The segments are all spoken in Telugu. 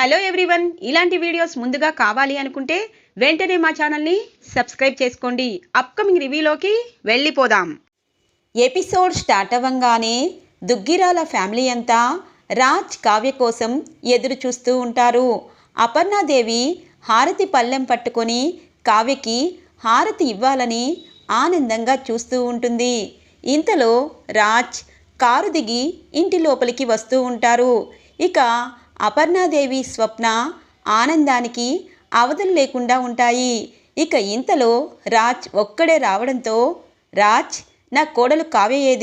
Hello everyone. ఇలాంటి వీడియోస్ ముందుగా కావాలి అనుకుంటే వెంటనే మా ఛానల్ని సబ్స్క్రైబ్ చేసుకోండి. అప్కమింగ్ రివ్యూలోకి వెళ్ళిపోదాం. ఎపిసోడ్ స్టార్ట్ అవ్వంగానే దుగ్గిరాల ఫ్యామిలీ అంతా రాజ్ కావ్య కోసం ఎదురు చూస్తూ ఉంటారు. అపర్ణాదేవి హారతి పళ్ళెం పట్టుకొని కావ్యకి హారతి ఇవ్వాలని ఆనందంగా చూస్తూ ఉంటుంది. ఇంతలో రాజ్ కారు దిగి ఇంటి లోపలికి వస్తూ ఉంటారు. ఇక అపర్ణాదేవి స్వప్న ఆనందానికి అవధులు లేకుండా ఉంటాయి. ఇక ఇంతలో రాజ్ ఒక్కడే రావడంతో రాజ్ నా కోడలు కావ్య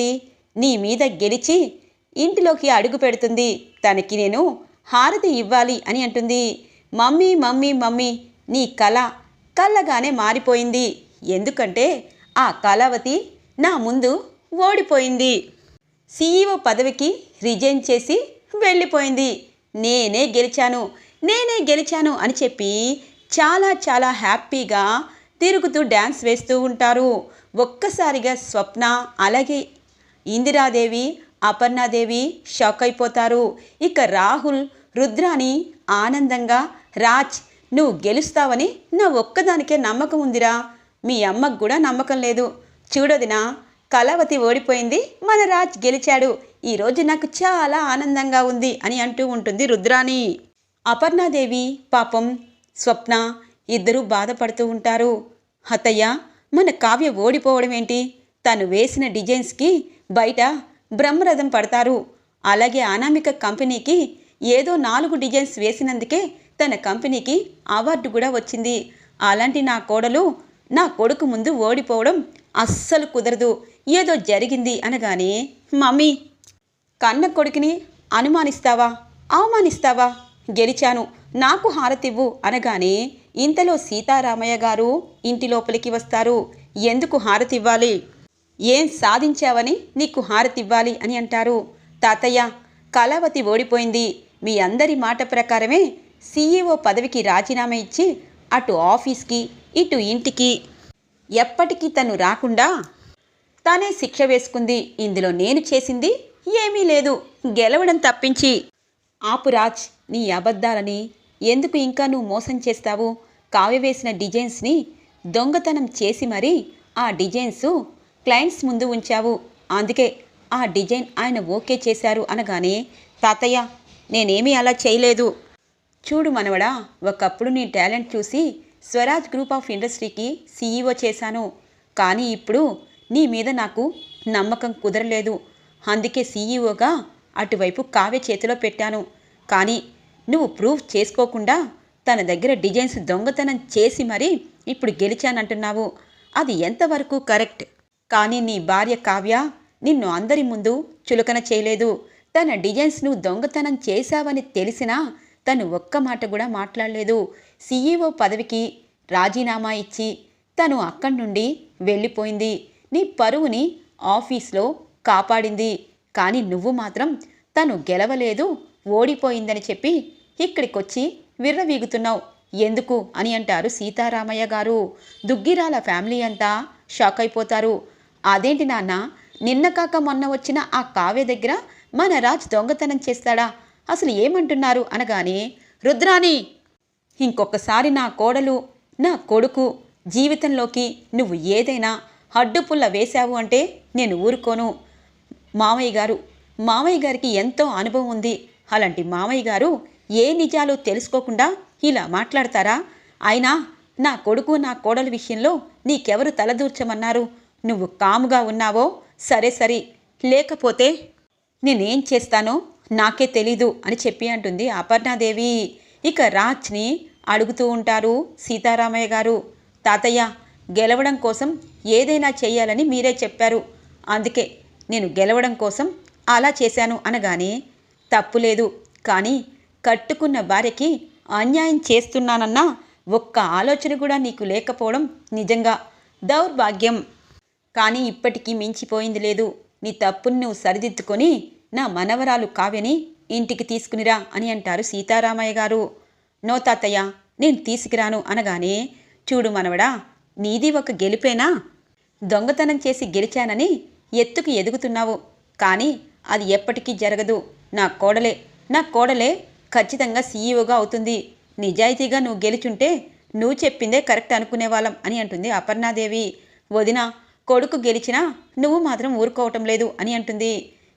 నీ మీద గెలిచి ఇంటిలోకి అడుగు పెడుతుంది. తనకి నేను హారతి ఇవ్వాలి అని అంటుంది. మమ్మీ మమ్మీ మమ్మీ నీ కళ కళ్ళగానే మారిపోయింది. ఎందుకంటే ఆ కళావతి నా ముందు ఓడిపోయింది. సీఈఓ పదవికి రిజైన్ చేసి వెళ్ళిపోయింది. నేనే గెలిచాను నేనే గెలిచాను అని చెప్పి చాలా చాలా హ్యాపీగా తిరుగుతూ డ్యాన్స్ వేస్తూ ఉంటారు. ఒక్కసారిగా స్వప్న అలాగే ఇందిరాదేవి అపర్ణాదేవి షాక్ అయిపోతారు. ఇక రాహుల్ రుద్రాని ఆనందంగా రాజ్ నువ్వు గెలుస్తావని నా ఒక్కదానికే నమ్మకం ఉందిరా. మీ అమ్మకు కూడా నమ్మకం లేదు. చూడదినా కళావతి ఓడిపోయింది మన రాజ్ గెలిచాడు. ఈరోజు నాకు చాలా ఆనందంగా ఉంది అని అంటూ ఉంటుంది రుద్రాణి. అపర్ణాదేవి పాపం స్వప్న ఇద్దరూ బాధపడుతూ ఉంటారు. హతయ్య మన కావ్య ఓడిపోవడం ఏంటి? తను వేసిన డిజైన్స్కి బయట బ్రహ్మరథం పడతారు. అలాగే అనామిక కంపెనీకి ఏదో నాలుగు డిజైన్స్ వేసినందుకే తన కంపెనీకి అవార్డు కూడా వచ్చింది. అలాంటి నా కోడలు నా కొడుకు ముందు ఓడిపోవడం అస్సలు కుదరదు. ఏదో జరిగింది అనగానే మమ్మీ కన్న కొడుకుని అనుమానిస్తావా? అవమానిస్తావా? గెలిచాను. నాకు హారతివ్వు. అనగానే ఇంతలో సీతారామయ్య గారు ఇంటి లోపలికి వస్తారు. ఎందుకు హారతివ్వాలి? ఏం సాధించావని నీకు హారతివ్వాలి అని అంటారు. తాతయ్య కళావతి ఓడిపోయింది. మీ అందరి మాట ప్రకారమే సీఈఓ పదవికి రాజీనామా ఇచ్చి అటు ఆఫీస్కి ఇటు ఇంటికి. ఎప్పటికీ తను రాకుండా తానే శిక్ష వేసుకుంది. ఇందులో నేను చేసింది ఏమీ లేదు. గెలవడం తప్పించి. ఆపురాజ్ నీ అబద్ధాలని ఎందుకు ఇంకా నువ్వు మోసం చేస్తావు? కావ్యవేసిన డిజైన్స్ని దొంగతనం చేసి మరీ ఆ డిజైన్స్ క్లయింట్స్ ముందు ఉంచావు. అందుకే ఆ డిజైన్ ఆయన ఓకే చేశారు అనగానే తాతయ్య నేనేమీ అలా చేయలేదు. చూడు మనవడా ఒకప్పుడు నీ టాలెంట్ చూసి స్వరాజ్ గ్రూప్ ఆఫ్ ఇండస్ట్రీకి సీఈఓ చేశాను. కానీ ఇప్పుడు నీ మీద నాకు నమ్మకం కుదరలేదు. అందుకే సీఈఓగా అటువైపు కావ్య చేతిలో పెట్టాను. కానీ నువ్వు ప్రూఫ్ చేసుకోకుండా తన దగ్గర డిజైన్స్ దొంగతనం చేసి మరీ ఇప్పుడు గెలిచానంటున్నావు. అది ఎంతవరకు కరెక్ట్? కానీ నీ భార్య కావ్య నిన్ను అందరి ముందు చులకన చేయలేదు. తన డిజైన్స్ నువ్వు దొంగతనం చేశావని తెలిసినా తను ఒక్క మాట కూడా మాట్లాడలేదు. సీఈఓ పదవికి రాజీనామా ఇచ్చి తను అక్కడి నుండి వెళ్ళిపోయింది. నీ పరువుని ఆఫీస్లో కాపాడింది. కానీ నువ్వు మాత్రం తను గెలవలేదు ఓడిపోయిందని చెప్పి ఇక్కడికొచ్చి విర్రవీగుతున్నావు. ఎందుకు అని అంటారు సీతారామయ్య గారు. దుగ్గిరాల ఫ్యామిలీ అంతా షాక్ అయిపోతారు. అదేంటి నాన్న నిన్న కాక మొన్న వచ్చిన ఆ కావ్య దగ్గర మన రాజ్ దొంగతనం చేస్తాడా? అసలు ఏమంటున్నారు అనగానే రుద్రాణి ఇంకొకసారి నా కోడలు నా కొడుకు జీవితంలోకి నువ్వు ఏదైనా అడ్డుపుల్ల వేశావు అంటే నేను ఊరుకోను. మామయ్య గారు మామయ్య గారికి ఎంతో అనుభవం ఉంది. అలాంటి మామయ్య గారు ఏ నిజాలు తెలుసుకోకుండా ఇలా మాట్లాడతారా? అయినా నా కొడుకు నా కోడల విషయంలో నీకెవరు తలదూర్చమన్నారు? నువ్వు కాముగా ఉన్నావో? సరే సరే. లేకపోతే నేనేం చేస్తానో నాకే తెలీదు అని చెప్పి అంటుంది అపర్ణాదేవి. ఇక రాజ్ని అడుగుతూ ఉంటారు సీతారామయ్య గారు. తాతయ్య గెలవడం కోసం ఏదైనా చేయాలని మీరే చెప్పారు. అందుకే నేను గెలవడం కోసం అలా చేశాను అనగానే తప్పు లేదు. కానీ కట్టుకున్న భార్యకి అన్యాయం చేస్తున్నానన్న ఒక్క ఆలోచన కూడా నీకు లేకపోవడం నిజంగా దౌర్భాగ్యం. కానీ ఇప్పటికీ మించిపోయింది లేదు. నీ తప్పుని నువ్వు సరిదిద్దుకొని నా మనవరాలు కావ్యని ఇంటికి తీసుకునిరా అని అంటారు సీతారామయ్య గారు. నో తాతయ్య నేను తీసుకురాను అనగానే చూడు మనవడా నీది ఒక గెలిపేనా? దొంగతనం చేసి గెలిచానని ఎత్తుకు ఎదుగుతున్నావు. కానీ అది ఎప్పటికీ జరగదు. నా కోడలే నా కోడలే ఖచ్చితంగా సీఈఓగా అవుతుంది. నిజాయితీగా నువ్వు గెలుచుంటే నువ్వు చెప్పిందే కరెక్ట్ అనుకునేవాళ్ళం అని అంటుంది అపర్ణాదేవి. వదిన కొడుకు గెలిచినా నువ్వు మాత్రం ఊరుకోవటం లేదు అని అంటుంది.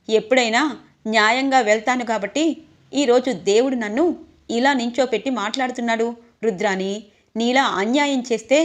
ఎప్పుడైనా న్యాయంగా వెళ్తాను కాబట్టి ఈరోజు దేవుడు నన్ను ఇలా నించోపెట్టి మాట్లాడుతున్నాడు. రుద్రాని నీలా అన్యాయం చేస్తే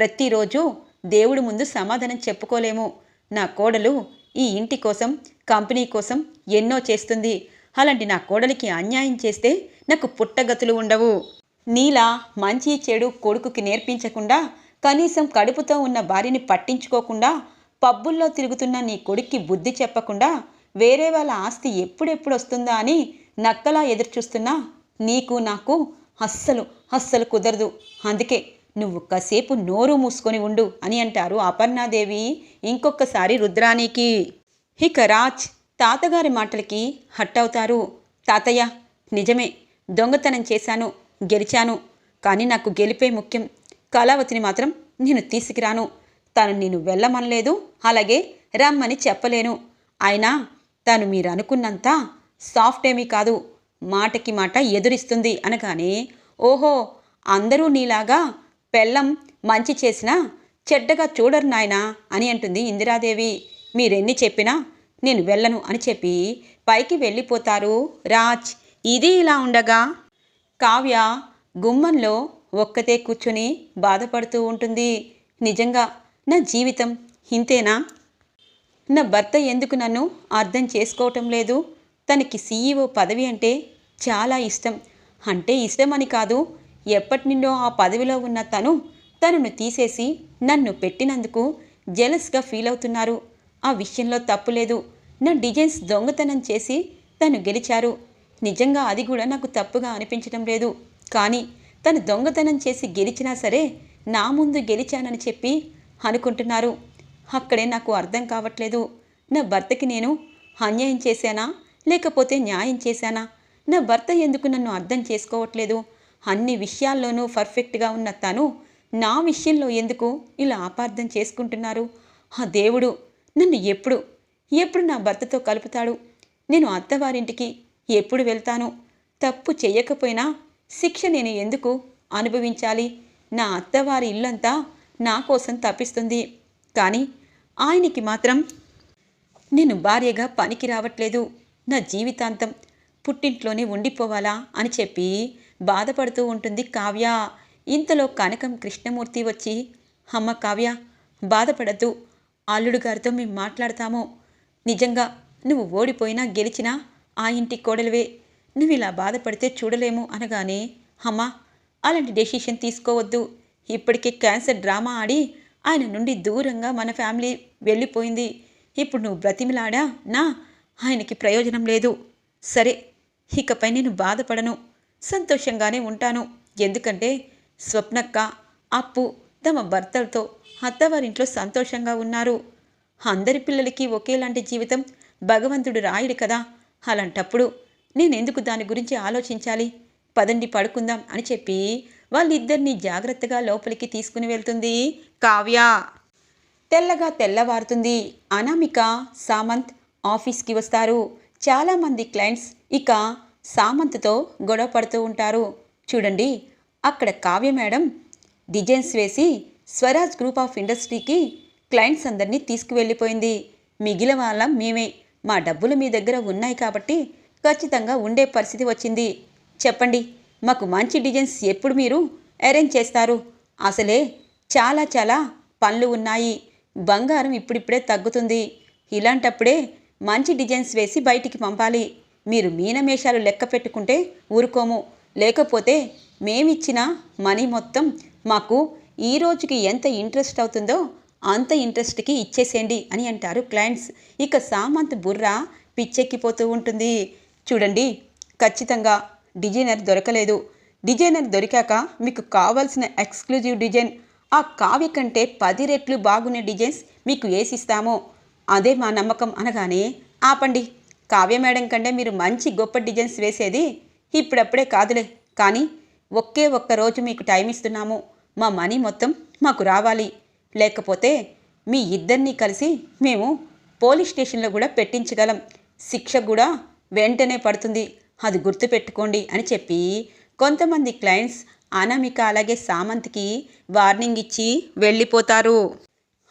ప్రతిరోజు దేవుడు ముందు సమాధానం చెప్పుకోలేము. నా కోడలు ఈ ఇంటి కోసం కంపెనీ కోసం ఎన్నో చేస్తుంది. అలాంటి నా కోడలికి అన్యాయం చేస్తే నాకు పుట్టగతులు ఉండవు. నీలా మంచి చెడు కొడుకుకి నేర్పించకుండా కనీసం కడుపుతో ఉన్న భార్యని పట్టించుకోకుండా పబ్బుల్లో తిరుగుతున్న నీ కొడుక్కి బుద్ధి చెప్పకుండా వేరే వాళ్ళ ఆస్తి ఎప్పుడెప్పుడు వస్తుందా అని నక్కలా ఎదురుచూస్తున్నా నీకు నాకు అస్సలు అస్సలు కుదరదు. అందుకే నువ్వు ఒక్కసేపు నోరు మూసుకొని ఉండు అని అంటారు అపర్ణాదేవి. ఇంకొకసారి రుద్రానికి. ఇక రాజ్ తాతగారి మాటలకి హట్టవుతారు. తాతయ్య నిజమే దొంగతనం చేశాను గెలిచాను కానీ నాకు గెలిపే ముఖ్యం. కళావతిని మాత్రం నేను తీసుకురాను. తను నేను వెళ్ళమనలేదు అలాగే రమ్మని చెప్పలేను. అయినా తను మీరు అనుకున్నంత సాఫ్ట్ ఏమీ కాదు మాటకి మాట ఎదురిస్తుంది అనగానే ఓహో అందరూ నీలాగా పెళ్ళం మంచి చేసినా చెడ్డగా చూడరు నాయనా అని అంటుంది ఇందిరాదేవి. మీరెన్ని చెప్పినా నేను వెళ్ళను అని చెప్పి పైకి వెళ్ళిపోతారు రాజ్. ఇది ఇలా ఉండగా కావ్య గుమ్మంలో ఒక్కతే కూర్చుని బాధపడుతూ ఉంటుంది. నిజంగా నా జీవితం ఇంతేనా? నా భర్త ఎందుకు నన్ను అర్థం చేసుకోవటం లేదు? తనకి సీఈఓ పదవి అంటే చాలా ఇష్టం. అంటే ఇష్టమని కాదు ఎప్పటి నుండో ఆ పదవిలో ఉన్న తను తనను తీసేసి నన్ను పెట్టినందుకు జెలస్గా ఫీల్ అవుతున్నారు. ఆ విషయంలో తప్పు లేదు. నా డిజైన్స్ దొంగతనం చేసి తను గెలిచారు. నిజంగా అది కూడా నాకు తప్పుగా అనిపించడం లేదు. కానీ తను దొంగతనం చేసి గెలిచినా సరే నా ముందు గెలిచానని చెప్పి అనుకుంటున్నారు. అక్కడే నాకు అర్థం కావట్లేదు. నా భర్తకి నేను అన్యాయం చేశానా? లేకపోతే న్యాయం చేశానా? నా భర్త ఎందుకు నన్ను అర్థం చేసుకోవట్లేదు? అన్ని విషయాల్లోనూ పర్ఫెక్ట్గా ఉన్న తను నా విషయంలో ఎందుకు ఇలా అపార్థం చేసుకుంటున్నారు? ఆ దేవుడు నన్ను ఎప్పుడు ఎప్పుడు నా భర్తతో కలుపుతాడు? నేను అత్తవారింటికి ఎప్పుడు వెళ్తాను? తప్పు చేయకపోయినా శిక్ష నేను ఎందుకు అనుభవించాలి? నా అత్తవారి ఇల్లంతా నా కోసం తప్పిస్తుంది. కానీ ఆయనకి మాత్రం నేను భార్యగా పనికి రావట్లేదు. నా జీవితాంతం పుట్టింట్లోనే ఉండిపోవాలా అని చెప్పి బాధపడుతూ ఉంటుంది కావ్య. ఇంతలో కనకం కృష్ణమూర్తి వచ్చి అమ్మ కావ్య బాధపడద్దు. అల్లుడు గారితో మేము మాట్లాడతాము. నిజంగా నువ్వు ఓడిపోయినా గెలిచినా ఆ ఇంటి కోడలివే. నువ్వు ఇలా బాధపడితే చూడలేము అనగానే అమ్మా అలాంటి డెసిషన్ తీసుకోవద్దు. ఇప్పటికే క్యాన్సర్ డ్రామా ఆడి ఆయన నుండి దూరంగా మన ఫ్యామిలీ వెళ్ళిపోయింది. ఇప్పుడు నువ్వు బ్రతిమిలాడా? నా ఆయనకి ప్రయోజనం లేదు. సరే ఇకపై నేను బాధపడను. సంతోషంగానే ఉంటాను. ఎందుకంటే స్వప్నక్క అప్పు తమ భర్తలతో అత్తవారింట్లో సంతోషంగా ఉన్నారు. అందరి పిల్లలకి ఒకేలాంటి జీవితం భగవంతుడు రాయుడు కదా. అలాంటప్పుడు నేనెందుకు దాని గురించి ఆలోచించాలి? పదండి పడుకుందాం అని చెప్పి వాళ్ళిద్దరినీ జాగ్రత్తగా లోపలికి తీసుకుని వెళ్తుంది కావ్య. తెల్లగా తెల్లవారుతుంది. అనామిక సామంత్ ఆఫీస్కి వస్తారు. చాలామంది క్లయింట్స్ ఇక సామంత్తో గొడవ పడుతూ ఉంటారు. చూడండి అక్కడ కావ్య మేడం డిజైన్స్ వేసి స్వరాజ్ గ్రూప్ ఆఫ్ ఇండస్ట్రీకి క్లయింట్స్ అందరినీ తీసుకువెళ్ళిపోయింది. మిగిలిన వాళ్ళం మేమే. మా డబ్బులు మీ దగ్గర ఉన్నాయి కాబట్టి ఖచ్చితంగా ఉండే పరిస్థితి వచ్చింది. చెప్పండి మాకు మంచి డిజైన్స్ ఎప్పుడు మీరు అరేంజ్ చేస్తారు? అసలే చాలా చాలా పనులు ఉన్నాయి. బంగారం ఇప్పుడిప్పుడే తగ్గుతుంది. ఇలాంటప్పుడే మంచి డిజైన్స్ వేసి బయటికి పంపాలి. మీరు మీనమేషాలు లెక్క పెట్టుకుంటే ఊరుకోము. లేకపోతే మేమిచ్చిన మనీ మొత్తం మాకు ఈ రోజుకి ఎంత ఇంట్రెస్ట్ అవుతుందో అంత ఇంట్రెస్ట్కి ఇచ్చేసేయండి అని అంటారు క్లయింట్స్. ఇక సామంత్ బుర్ర పిచ్చెక్కిపోతూ ఉంటుంది. చూడండి ఖచ్చితంగా డిజైనర్ దొరకలేదు. డిజైనర్ దొరికాక మీకు కావాల్సిన ఎక్స్క్లూజివ్ డిజైన్ ఆ కావ్య కంటే పది రెట్లు బాగున్న డిజైన్స్ మీకు వేసిస్తాము. అదే మా నమ్మకం అనగానే ఆపండి. కావ్య మేడం కంటే మీరు మంచి గొప్ప డిజైన్స్ వేసేది ఇప్పుడప్పుడే కాదులే. కానీ ఒకే ఒక్క రోజు మీకు టైం ఇస్తున్నాము. మా మనీ మొత్తం మాకు రావాలి. లేకపోతే మీ ఇద్దరినీ కలిసి మేము పోలీస్ స్టేషన్లో కూడా పెట్టించగలం. శిక్ష కూడా వెంటనే పడుతుంది. అది గుర్తుపెట్టుకోండి అని చెప్పి కొంతమంది క్లయింట్స్ అనామిక అలాగే సామంత్కి వార్నింగ్ ఇచ్చి వెళ్ళిపోతారు.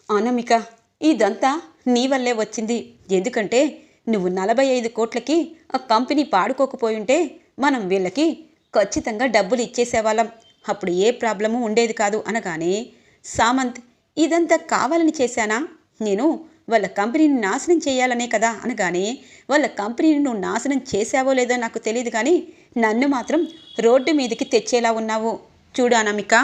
అనామిక ఇదంతా నీ వల్లే వచ్చింది. ఎందుకంటే నువ్వు నలభై ఐదు కోట్లకి ఆ కంపెనీ పాడుకోకపోయుంటే మనం వీళ్ళకి ఖచ్చితంగా డబ్బులు ఇచ్చేసేవాళ్ళం. అప్పుడు ఏ ప్రాబ్లము ఉండేది కాదు అనగానే సామంత్ ఇదంతా కావాలని చేశానా? నేను వాళ్ళ కంపెనీని నాశనం చేయాలనే కదా? అనగానే వాళ్ళ కంపెనీని నువ్వు నాశనం చేసావో లేదో నాకు తెలియదు కానీ నన్ను మాత్రం రోడ్డు మీదకి తెచ్చేలా ఉన్నావు. చూడు అనామిక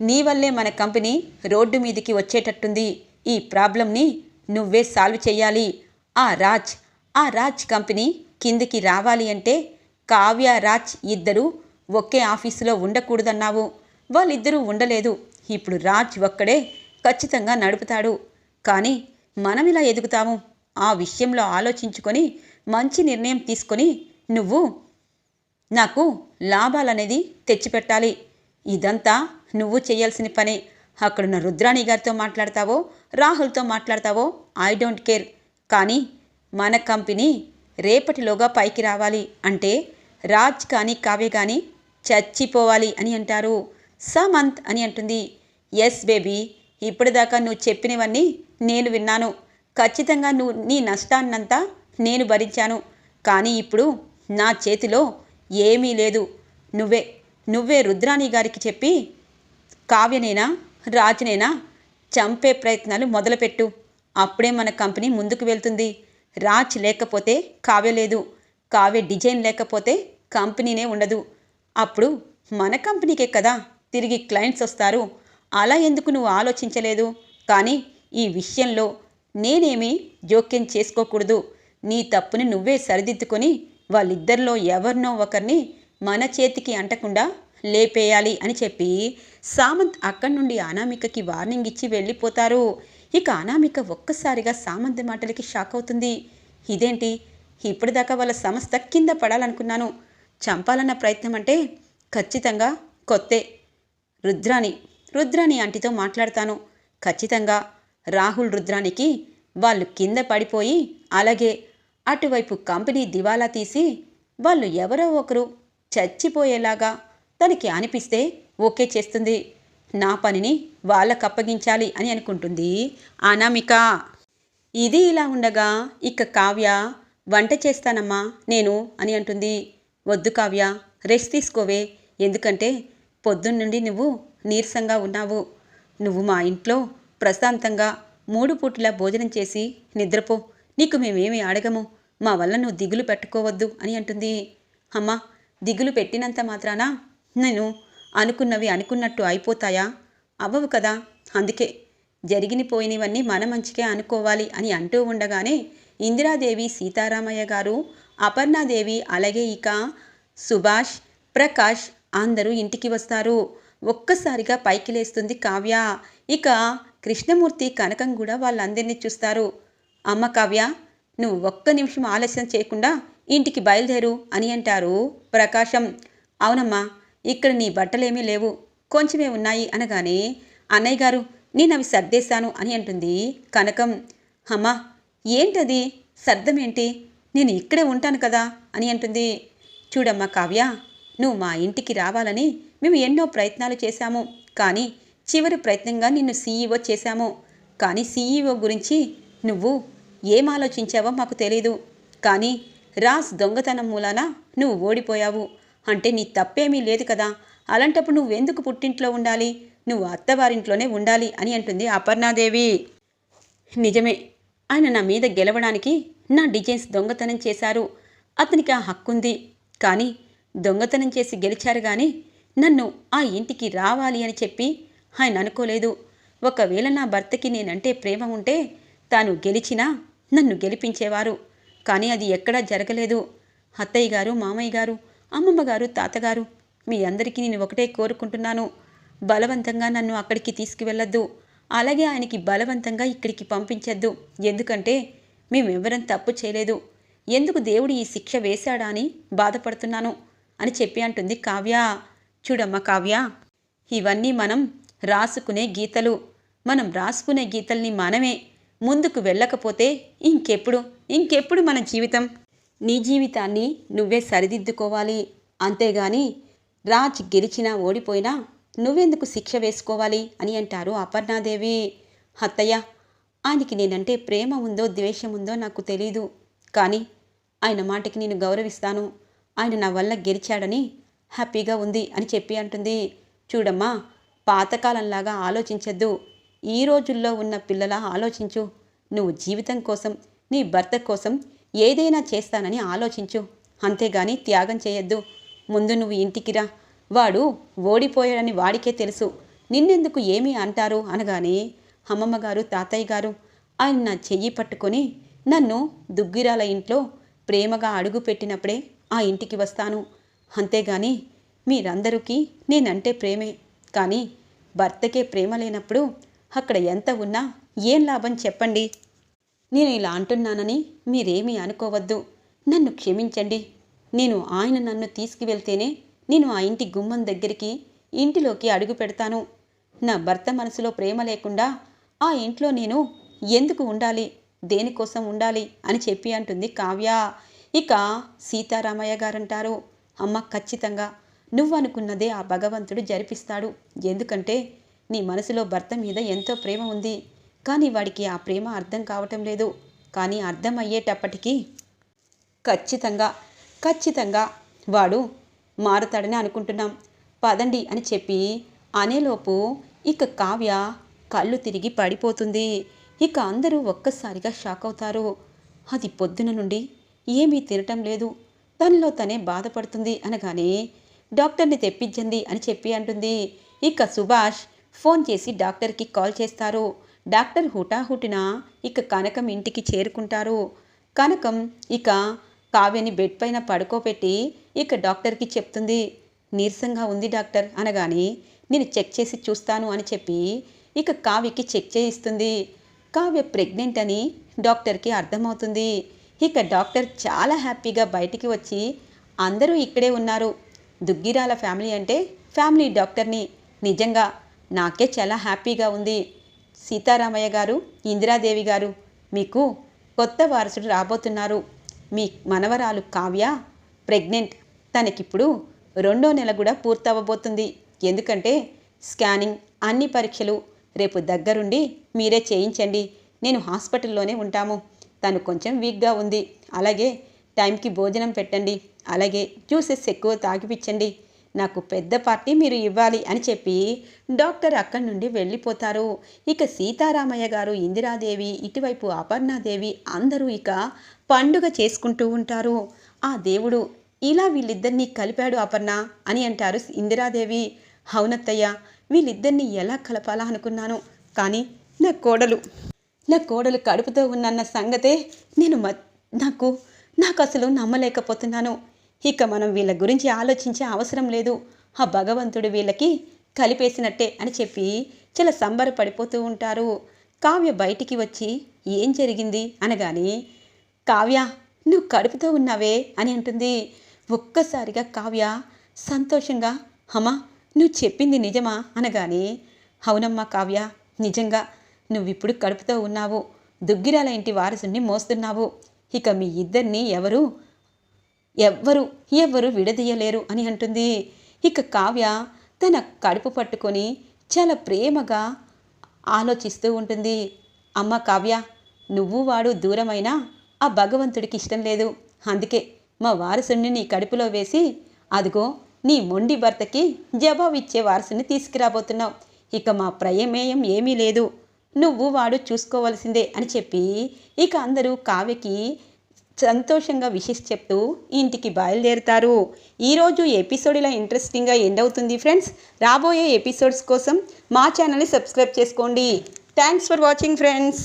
నీ వల్లే మన కంపెనీ రోడ్డు మీదకి వచ్చేటట్టుంది. ఈ ప్రాబ్లంని నువ్వే సాల్వ్ చేయాలి ఆ రాజ్ ఆ రాజ్ కంపెనీ కిందికి రావాలి అంటే కావ్య రాజ్ ఇద్దరూ ఒకే ఆఫీసులో ఉండకూడదన్నావు. వాళ్ళిద్దరూ ఉండలేదు. ఇప్పుడు రాజ్ ఒక్కడే ఖచ్చితంగా నడుపుతాడు. కానీ మనం ఇలా ఎదుగుతాము? ఆ విషయంలో ఆలోచించుకొని మంచి నిర్ణయం తీసుకొని నువ్వు నాకు లాభాలనేది తెచ్చిపెట్టాలి. ఇదంతా నువ్వు చేయాల్సిన పనే. అక్కడున్న రుద్రాణి గారితో మాట్లాడతావో రాహుల్తో మాట్లాడతావో ఐ డోంట్ కేర్. కానీ మన కంపెనీ రేపటిలోగా పైకి రావాలి అంటే రాజ్ కానీ కావ్య కానీ చచ్చిపోవాలి అని అంటారు. సమంత్ అని అంటుంది. ఎస్ బేబీ ఇప్పటిదాకా నువ్వు చెప్పినవన్నీ నేను విన్నాను. ఖచ్చితంగా నువ్వు నీ నష్టాన్నంతా నేను భరించాను. కానీ ఇప్పుడు నా చేతిలో ఏమీ లేదు. నువ్వే నువ్వే రుద్రాణి గారికి చెప్పి కావ్యనేనా రాజునేనా చంపే ప్రయత్నాలు మొదలుపెట్టు. అప్పుడే మన కంపెనీ ముందుకు వెళ్తుంది. రాజ్ లేకపోతే కావ్య లేదు. కావ్య డిజైన్ లేకపోతే కంపెనీనే ఉండదు. అప్పుడు మన కంపెనీకే కదా తిరిగి క్లయింట్స్ వస్తారు. అలా ఎందుకు నువ్వు ఆలోచించలేదు? కానీ ఈ విషయంలో నేనేమీ జోక్యం చేసుకోకూడదు. నీ తప్పుని నువ్వే సరిదిద్దుకొని వాళ్ళిద్దరిలో ఎవరినో ఒకరిని మన చేతికి అంటకుండా లేపేయాలి అని చెప్పి సామంత్ అక్కడి నుండి అనామికకి వార్నింగ్ ఇచ్చి వెళ్ళిపోతారు. ఇక అనామిక ఒక్కసారిగా సామంతి మాటలకి షాక్ అవుతుంది. ఇదేంటి? ఇప్పటిదాకా వాళ్ళ సంస్థ కింద పడాలనుకున్నాను. చంపాలన్న ప్రయత్నం అంటే ఖచ్చితంగా కొత్తే. రుద్రాణి రుద్రాణి ఆంటీతో మాట్లాడతాను. ఖచ్చితంగా రాహుల్ రుద్రానికి వాళ్ళు కింద పడిపోయి అలాగే అటువైపు కంపెనీ దివాలా తీసి వాళ్ళు ఎవరో ఒకరు చచ్చిపోయేలాగా తనకి అనిపిస్తే ఓకే చేస్తుంది. నా పనిని వాళ్ళకు అప్పగించాలి అని అనుకుంటుంది అనామిక. ఇది ఇలా ఉండగా ఇక కావ్య వంట చేస్తానమ్మా నేను అని అంటుంది. వద్దు కావ్య రెస్ట్ తీసుకోవే ఎందుకంటే పొద్దున్నుండి నువ్వు నీరసంగా ఉన్నావు. నువ్వు మా ఇంట్లో ప్రశాంతంగా మూడు పూటలా భోజనం చేసి నిద్రపో నీకు మేమేమి అడగము మా వల్ల నువ్వు దిగులు పెట్టుకోవద్దు అని అంటుంది. అమ్మా దిగులు పెట్టినంత మాత్రాన నేను అనుకున్నవి అనుకున్నట్టు అయిపోతాయా? అవ్వవు కదా. అందుకే జరిగిన పోయినవన్నీ మన మంచికే అనుకోవాలి అని అంటూ ఉండగానే ఇందిరాదేవి సీతారామయ్య గారు అపర్ణాదేవి అలాగే ఇక సుభాష్ ప్రకాష్ అందరూ ఇంటికి వస్తారు. ఒక్కసారిగా పైకి లేస్తుంది కావ్య. ఇక కృష్ణమూర్తి కనకం కూడా వాళ్ళందరినీ చూస్తారు. అమ్మ కావ్య నువ్వు ఒక్క నిమిషం ఆలస్యం చేయకుండా ఇంటికి బయలుదేరు అని అంటారు ప్రకాశం. అవునమ్మా ఇక్కడ నీ బట్టలేమీ లేవు కొంచెమే ఉన్నాయి అనగానే అన్నయ్య గారు నేను అవి సర్దేశాను అని అంటుంది కనకం. అమ్మా ఏంటది? సర్దమేంటి నేను ఇక్కడే ఉంటాను కదా అని అంటుంది. చూడమ్మా కావ్య నువ్వు మా ఇంటికి రావాలని మేము ఎన్నో ప్రయత్నాలు చేశాము కానీ చివరి ప్రయత్నంగా నిన్ను సీఈఓ చేశాము. కానీ సీఈఓ గురించి నువ్వు ఏం ఆలోచించావో మాకు తెలీదు. కానీ రాస్ దొంగతనం మూలాన నువ్వు ఓడిపోయావు. అంటే నీ తప్పేమీ లేదు కదా. అలాంటప్పుడు నువ్వెందుకు పుట్టింట్లో ఉండాలి? నువ్వు అత్తవారింట్లోనే ఉండాలి అని అంటుంది అపర్ణాదేవి. నిజమే. ఆయన నా మీద గెలవడానికి నా డిజైన్స్ దొంగతనం చేశారు. అతనికి ఆ హక్కుంది. కానీ దొంగతనం చేసి గెలిచారు కానీ నన్ను ఆ ఇంటికి రావాలి అని చెప్పి ఆయన అనుకోలేదు. ఒకవేళ నా భర్తకి నేనంటే ప్రేమ ఉంటే తాను గెలిచినా నన్ను గెలిపించేవారు. కానీ అది ఎక్కడా జరగలేదు. అత్తయ్య గారు మామయ్య గారు అమ్మమ్మగారు తాతగారు మీ అందరికీ నేను ఒకటే కోరుకుంటున్నాను. బలవంతంగా నన్ను అక్కడికి తీసుకువెళ్ళొద్దు. అలాగే ఆయనకి బలవంతంగా ఇక్కడికి పంపించద్దు. ఎందుకంటే మేమెవరం తప్పు చేయలేదు. ఎందుకు దేవుడు ఈ శిక్ష వేశాడా అని బాధపడుతున్నాను అని చెప్పి అంటుంది కావ్య. చూడమ్మా కావ్య ఇవన్నీ మనం రాసుకునే గీతలు. మనం రాసుకునే గీతల్ని మనమే ముందుకు వెళ్ళకపోతే ఇంకెప్పుడు ఇంకెప్పుడు మన జీవితం నీ జీవితాన్ని నువ్వే సరిదిద్దుకోవాలి. అంతేగాని రాజ్ గెలిచినా ఓడిపోయినా నువ్వెందుకు శిక్ష వేసుకోవాలి అని అంటారు అపర్ణాదేవి. అత్తయ్య ఆయనకి నేనంటే ప్రేమ ఉందో ద్వేషం ఉందో నాకు తెలీదు. కానీ ఆయన మాటకి నేను గౌరవిస్తాను. ఆయన నా వల్ల గెలిచాడని హ్యాపీగా ఉంది అని చెప్పి అంటుంది. చూడమ్మా పాతకాలంలాగా ఆలోచించద్దు. ఈ రోజుల్లో ఉన్న పిల్లల ఆలోచించు. నువ్వు జీవితం కోసం నీ భర్త కోసం ఏదైనా చేస్తానని ఆలోచించు. అంతేగాని త్యాగం చేయొద్దు. ముందు నువ్వు ఇంటికిరా వాడు ఓడిపోయాడని వాడికే తెలుసు. నిన్నెందుకు ఏమీ అంటారు? అనగానే అమ్మమ్మ గారు తాతయ్య గారు ఆయన నా చెయ్యి పట్టుకొని నన్ను దుగ్గిరాల ఇంట్లో ప్రేమగా అడుగు పెట్టినప్పుడే ఆ ఇంటికి వస్తాను. అంతేగాని మీరందరికీ నేనంటే ప్రేమే. కానీ భర్తకే ప్రేమ లేనప్పుడు అక్కడ ఎంత ఉన్నా ఏం లాభం చెప్పండి. నేను ఇలా అంటున్నానని మీరేమీ అనుకోవద్దు. నన్ను క్షమించండి. నేను ఆయన నన్ను తీసుకువెళ్తేనే నేను ఆ ఇంటి గుమ్మం దగ్గరికి ఇంటిలోకి అడుగు పెడతాను. నా భర్త మనసులో ప్రేమ లేకుండా ఆ ఇంట్లో నేను ఎందుకు ఉండాలి? దేనికోసం ఉండాలి? అని చెప్పి అంటుంది కావ్య. ఇక సీతారామయ్య గారంటారు అమ్మ ఖచ్చితంగా. నువ్వు అనుకున్నదే ఆ భగవంతుడు జరిపిస్తాడు. ఎందుకంటే నీ మనసులో భర్త మీద ఎంతో ప్రేమ ఉంది. కానీ వాడికి ఆ ప్రేమ అర్థం కావటం లేదు. కానీ అర్థమయ్యేటప్పటికీ ఖచ్చితంగా ఖచ్చితంగా వాడు మారుతాడని అనుకుంటున్నాం. పదండి అని చెప్పి అనేలోపు ఇక కావ్య కళ్ళు తిరిగి పడిపోతుంది. ఇక అందరూ ఒక్కసారిగా షాక్ అవుతారు. అది పొద్దున నుండి ఏమీ తినటం లేదు. తనలో తనే బాధపడుతుంది అనగానే డాక్టర్ని తెప్పించండి అని చెప్పి అంటుంది. ఇక సుభాష్ ఫోన్ చేసి డాక్టర్కి కాల్ చేస్తారు. డాక్టర్ హుటాహుటిన ఇక కనకం ఇంటికి చేరుకుంటారు. కనకం ఇక కావ్యని బెడ్ పైన పడుకోబెట్టి ఇక డాక్టర్కి చెప్తుంది. నీరసంగా ఉంది డాక్టర్ అనగానే నేను చెక్ చేసి చూస్తాను అని చెప్పి ఇక కావ్యకి చెక్ చేయిస్తుంది. కావ్య ప్రెగ్నెంట్ అని డాక్టర్కి అర్థమవుతుంది. ఇక డాక్టర్ చాలా హ్యాపీగా బయటికి వచ్చి అందరూ ఇక్కడే ఉన్నారు. దుగ్గిరాల ఫ్యామిలీ అంటే ఫ్యామిలీ డాక్టర్ని. నిజంగా నాకే చాలా హ్యాపీగా ఉంది. సీతారామయ్య గారు ఇందిరాదేవి గారు మీకు కొత్త వారసుడు రాబోతున్నారు. మీ మనవరాలు కావ్య ప్రెగ్నెంట్. తనకిప్పుడు రెండో నెల కూడా పూర్తవ్వబోతుంది. ఎందుకంటే స్కానింగ్ అన్ని పరీక్షలు రేపు దగ్గరుండి మీరే చేయించండి. నేను హాస్పిటల్లోనే ఉంటాము. తను కొంచెం వీక్గా ఉంది. అలాగే టైంకి భోజనం పెట్టండి. అలాగే జ్యూసెస్ ఎక్కువ తాగిపించండి నాకు పెద్ద పార్టీ మీరు ఇవ్వాలి అని చెప్పి డాక్టర్ అక్కడి నుండి వెళ్ళిపోతారు. ఇక సీతారామయ్య గారు ఇందిరాదేవి ఇటువైపు అపర్ణాదేవి అందరూ ఇక పండుగ చేసుకుంటూ ఉంటారు. ఆ దేవుడు ఇలా వీళ్ళిద్దరినీ కలిపాడు అపర్ణ అని అంటారు ఇందిరాదేవి. అవునత్తయ్య వీళ్ళిద్దరినీ ఎలా కలపాలా అనుకున్నాను కానీ నా కోడలు నా కోడలు కడుపుతో ఉన్నన్న సంగతే నేను మ నాకు నాకు అసలు నమ్మలేకపోతున్నాను. ఇక మనం వీళ్ళ గురించి ఆలోచించే అవసరం లేదు. ఆ భగవంతుడు వీళ్ళకి కలిపేసినట్టే అని చెప్పి చాలా సంబరపడిపోతూ ఉంటారు. కావ్య బయటికి వచ్చి ఏం జరిగింది? అనగాని కావ్య నువ్వు కడుపుతో ఉన్నావే? అని అంటుంది. ఒక్కసారిగా కావ్య సంతోషంగా అమ్మా నువ్వు చెప్పింది నిజమా? అనగానే అవునమ్మా కావ్య నిజంగా నువ్విప్పుడు కడుపుతో ఉన్నావు. దుగ్గిరాల ఇంటి వారసుని మోస్తున్నావు. ఇక మీ ఇద్దరిని ఎవరు ఎవ్వరు ఎవ్వరు విడదీయలేరు అని అంటుంది. ఇక కావ్య తన కడుపు పట్టుకొని చాలా ప్రేమగా ఆలోచిస్తూ ఉంటుంది. అమ్మ కావ్య నువ్వు వాడు దూరమైనా ఆ భగవంతుడికి ఇష్టం లేదు. అందుకే మా వారసుని నీ కడుపులో వేసి అదిగో నీ మొండి భర్తకి జవాబిచ్చే వారసుని తీసుకురాబోతున్నావు. ఇక మా ప్రయమేయం ఏమీ లేదు. నువ్వు వాడు చూసుకోవలసిందే అని చెప్పి ఇక అందరూ కావ్యకి సంతోషంగా విషెస్ చెప్తూ ఇంటికి బయలుదేరుతారు. ఈరోజు ఎపిసోడ్ ఇలా ఇంట్రెస్టింగ్గా ఎండ్ అవుతుంది ఫ్రెండ్స్. రాబోయే ఎపిసోడ్స్ కోసం మా ఛానల్ని సబ్స్క్రైబ్ చేసుకోండి. Thanks for watching friends.